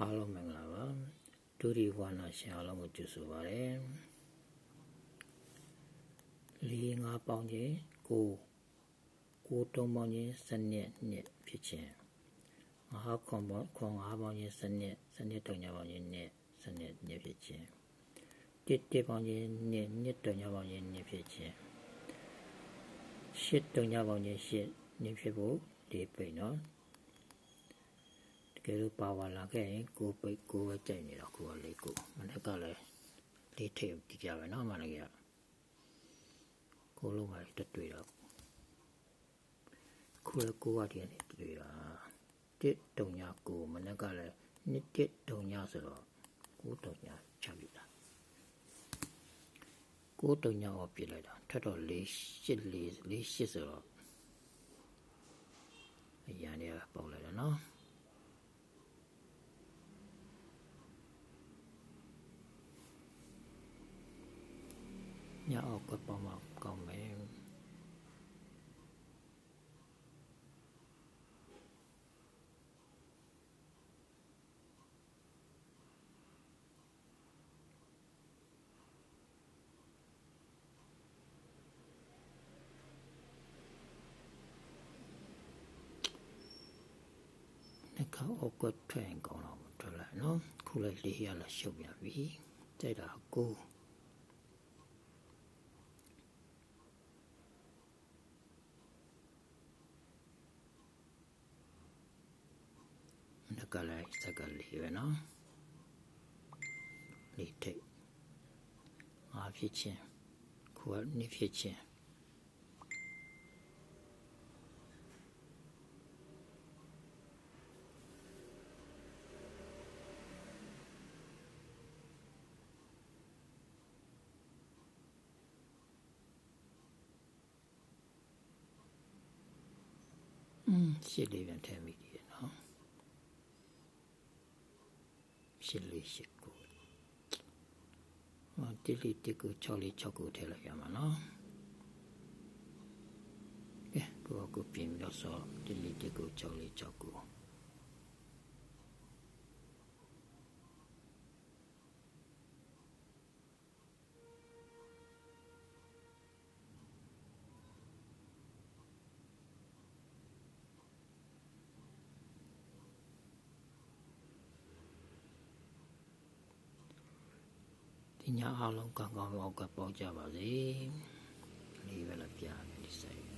အားလုံးမင်္ဂလာပါဒုတိဝါနာရှင်အားလုံးကိုကြိုဆိုပါရစေလေးငါးပေါင်းခြင်းကိုကိုတုံးပေါင်းခြင်းစနစ်နှစ်ဖြစ်ခြင်းမဟာခွန်ပေါင်းခွန်ငါးပေါင်းခြင်းစနစ်စနစ်တုံညာပေါင်းခြင်းနှစ်စနစ်နှစ်ဖြစ်ခြင်းတစ်တစ်ပေါင်းခြင်းနှစ်နှစ်တုံညာပေါင်းခြင်းနှစ်ဖြစ်ခြင်းရှစ်တုံညာပေါင်းခြင်းရှစ်နှစ်ဖြစ်ဖို့ဒီပိတ်နော်တ ကယ်လို့ပါဝါလာခဲ့ရင်ကိုပိတ်ကိုပဲကြိုက်နေတော့ကိုကလေးကိုမနေ့ကလည်းလေးထိပ်ကြည့်ကြပဲနော်မနေ့ကကိုလုံးမတက်တွေ့တော့ခုလည်းကိုကတည်းကတွေ့တာတစ်တုံညာကိုမနေ့ကလည်းနှစ်တစ်တုံညာဆိုတော့ကိုတုံညာချပြတာကိုတုံညာကိုပြလိုက်တာထက်တော့၄၈၄၄၈ဆိုတော့အရန်တွေကပေါက်လိုက်တယ်နော် ညအောက်ကပေါက်မှကောင်းမယ်နှကောက်အောက်ကထွက်ရင်ကောင်းတော့မထွက်လိုက်နော်ခုလည်းလေးရလာရှုပ်ပြန်ပြီကြိုက်တာကို ကလိုက်စကလေးပဲနော်လေးထိတ်ငါဖြစ်ချင်းခုကနှစ်ဖြစ်ချင်း嗯，心里面甜蜜的，喏。848ကိုဟောတိလိတကို646ကိုထည့်လိုက်ရမှာနော်ကဲကိုကပြင်ပြီးတော့ဆိုတိလိတကို646ကို ညအားလုံးကောင်းကောင်းအောက်ကပေါက်ကြပါစေလေးပဲလားပြမယ်ဒီဆိုင်